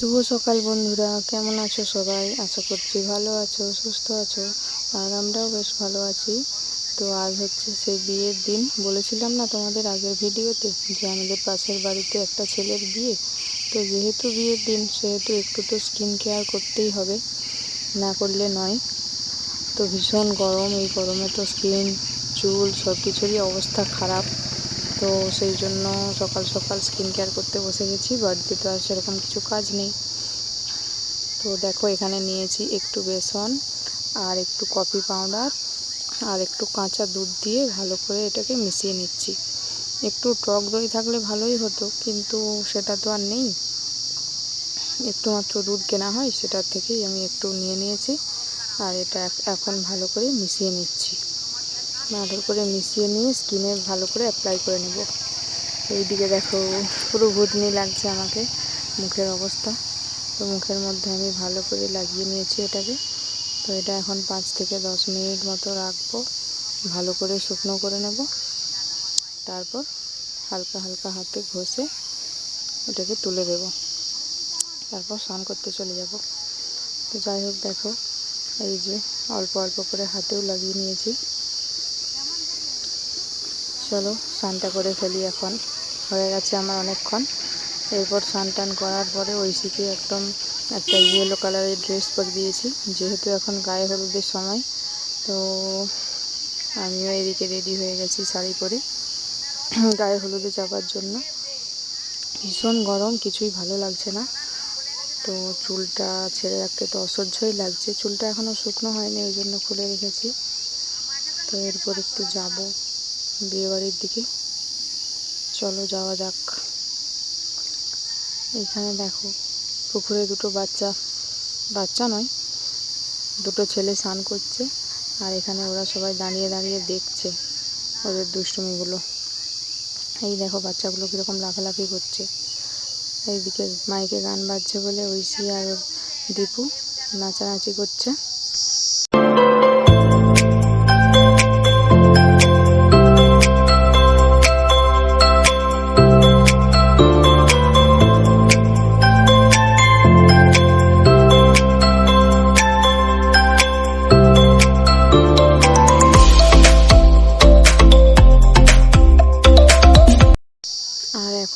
শুভ সকাল বন্ধুরা, কেমন আছো সবাই? আশা করছি ভালো আছো, সুস্থ আছো, আর আমরাও বেশ ভালো আছি। তো আজ হচ্ছে সেই বিয়ের দিন। বলেছিলাম না তোমাদের আগের ভিডিওতে যে আমাদের পাশের বাড়িতে একটা ছেলের বিয়ে? তো যেহেতু বিয়ের দিন, সেহেতু একটু তো স্কিন কেয়ার করতেই হবে। না করলে নয়। তো ভীষণ গরম, এই গরমে তো স্কিন চুল সব কিছুরই অবস্থা খারাপ। তো সেই জন্য সকাল সকাল স্কিন কেয়ার করতে বসে গেছি। বাড়িতে তো আর সেরকম কিছু কাজ নেই। তো দেখো, এখানে নিয়েছি একটু বেসন আর একটু কফি পাউডার আর একটু কাঁচা দুধ দিয়ে ভালো করে এটাকে মিশিয়ে নিচ্ছি। একটু টক দই থাকলে ভালোই হতো, কিন্তু সেটা তো আর নেই। একটু মাত্র দুধ কেনা হয়, সেটার থেকেই আমি একটু নিয়ে নিয়েছি। আর এটা এখন ভালো করে মিশিয়ে নিচ্ছি। ভালো করে মিশিয়ে নিয়ে স্কিনে ভালো করে অ্যাপ্লাই করে নেব। এইদিকে দেখো, পুরো ভুতনি লাগছে আমাকে, মুখের অবস্থা। তো মুখের মধ্যে আমি ভালো করে লাগিয়ে নিয়েছি এটাকে। তো এটা এখন পাঁচ থেকে দশ মিনিট মতো রাখব, ভালো করে শুকনো করে নেব। তারপর হালকা হালকা হাতে ঘষে এটাকে তুলে দেব। তারপর স্নান করতে চলে যাব। তো যাই হোক দেখো, এই যে অল্প অল্প করে হাতেও লাগিয়ে নিয়েছি। চলো, স্নানটা করে ফেলি এখন। হয়ে গেছে আমার অনেকক্ষণ। এরপর স্নান টান করার পরে ঐশীকে একদম একটা ইয়েলো কালারের ড্রেস পরে দিয়েছি। যেহেতু এখন গায়ে হলুদের সময়, তো আমিও এদিকে রেডি হয়ে গেছি শাড়ি পরে গায়ে হলুদে যাবার জন্য। ভীষণ গরম, কিছুই ভালো লাগছে না। তো চুলটা ছেড়ে রাখতে তো অসহ্যই লাগছে। চুলটা এখনও শুকনো হয়নি, ওই জন্য খুলে রেখেছি। তো এরপর একটু যাব। বিয়েবাড়ির দিকে। চলো যাওয়া যাক। এখানে দেখো, পুকুরে দুটো বাচ্চা বাচ্চা নয়, দুটো ছেলে স্নান করছে আর এখানে ওরা সবাই দাঁড়িয়ে দাঁড়িয়ে দেখছে ওদের দুষ্টুমিগুলো। এই দেখো বাচ্চাগুলো কীরকম লাফালাফি করছে। এইদিকে মাইকে গান বাজছে বলে ঐশী আর দীপু নাচানাচি করছে।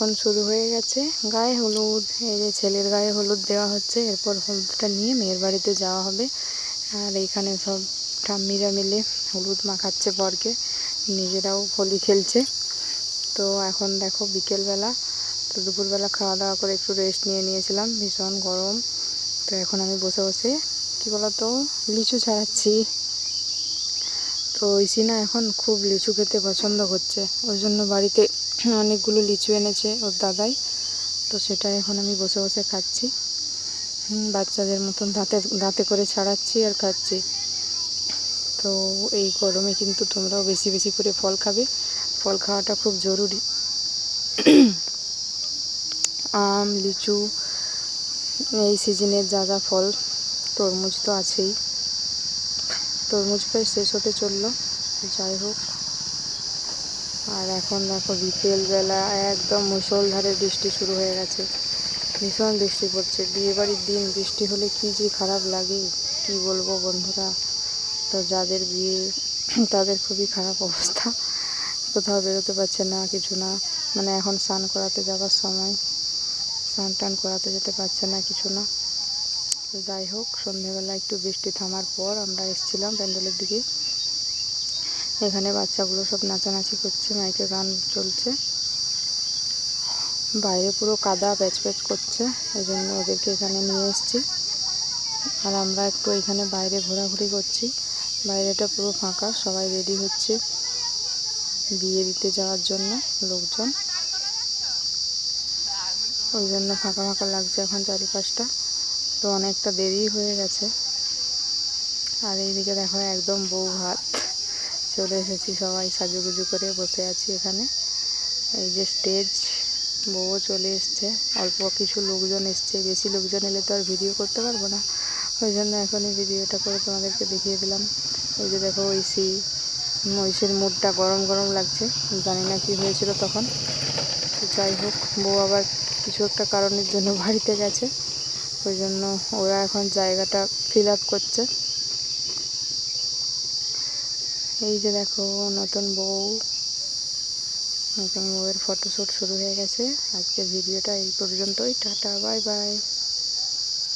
এখন শুরু হয়ে গেছে। গায়ে হলুদ, এই যে ছেলের গায়ে হলুদ দেওয়া হচ্ছে। এরপর হলুদটা নিয়ে মেয়ের বাড়িতে যাওয়া হবে। আর এইখানে সব ঠাম্মিরা মিলে হলুদ মাখাচ্ছে বরকে। নিজেরাও হোলি খেলছে। তো এখন দেখো বিকেলবেলা, তো দুপুরবেলা খাওয়া দাওয়া করে একটু রেস্ট নিয়ে নিয়েছিলাম। ভীষণ গরম। তো এখন আমি বসে বসে, কী বলতো, লিচু ছাড়াচ্ছি। তো ঐশী না এখন খুব লিচু খেতে পছন্দ করছে। ওই জন্য বাড়িতে অনেকগুলো লিচু এনেছে ওর দাদাই। তো সেটা এখন আমি বসে বসে খাচ্ছি। বাচ্চাদের মতন দাঁতে দাঁতে করে ছাড়াচ্ছি আর খাচ্ছি। তো এই গরমে কিন্তু তোমরাও বেশি বেশি করে ফল খাবে। ফল খাওয়াটা খুব জরুরি। আম, লিচু, এই সিজনের যা যা ফল, তরমুজ তো আছেই। তরমুজ প্রায় শেষ হতে চলল। যাই হোক। আর এখন দেখো বিকেলবেলা একদম মুষলধারে বৃষ্টি শুরু হয়ে গেছে। ভীষণ বৃষ্টি পড়ছে। বিয়েবাড়ির দিন বৃষ্টি হলে কী যে খারাপ লাগে, কি বলব বন্ধুরা? তো যাদের বিয়ে, তাদের খুবই খারাপ অবস্থা। কোথাও বেরোতে পারছে না, কিছু না। মানে এখন স্নান করাতে যাবার সময় স্নান টান করাতে যেতে পারছে না, কিছু না। তো যাই হোক, সন্ধেবেলা একটু বৃষ্টি থামার পর আমরা এসেছিলাম প্যান্ডেলের দিকে। এখানে বাচ্চাগুলো সব নাচানাচি করছে, মাইকে গান চলছে। বাইরে পুরো কাদা প্যাচ প্যাচ করছে ওই জন্য ওদেরকে এখানে নিয়ে এসেছি। আর আমরা একটু এখানে বাইরে ঘোরাঘুরি করছি। বাইরেটা পুরো ফাঁকা, সবাই রেডি হচ্ছে বিয়ে দিতে যাওয়ার জন্য লোকজন। ওই জন্য ফাঁকা ফাঁকা লাগছে এখন চারিপাশটা। তো অনেকটা দেরি হয়ে গেছে। আর এইদিকে দেখো একদম বউ ভাত। চলে এসেছি সবাই সাজুগুজু করে বসে আছি এখানে। এই যে স্টেজ বউও চলে এসছে। অল্প কিছু লোকজন এসছে, বেশি লোকজন এলে তো আর ভিডিও করতে পারব না। ওই জন্য এখনই ভিডিওটা করে তোমাদেরকে দেখিয়ে দিলাম। ওই যে দেখো ঐশী, ঐশীর মুডটা গরম গরম লাগছে। জানি না কি হয়েছিল তখন। যাই হোক, বউ আবার কিছু একটা কারণের জন্য বাড়িতে গেছে। ওই জন্য ওরা এখন জায়গাটা ফিল আপ করছে। এই যে দেখো, নতুন বউ। নতুন বউয়ের ফটোশ্যুট শুরু হয়ে গেছে। আজকের ভিডিওটা এই পর্যন্তই। Tata bye bye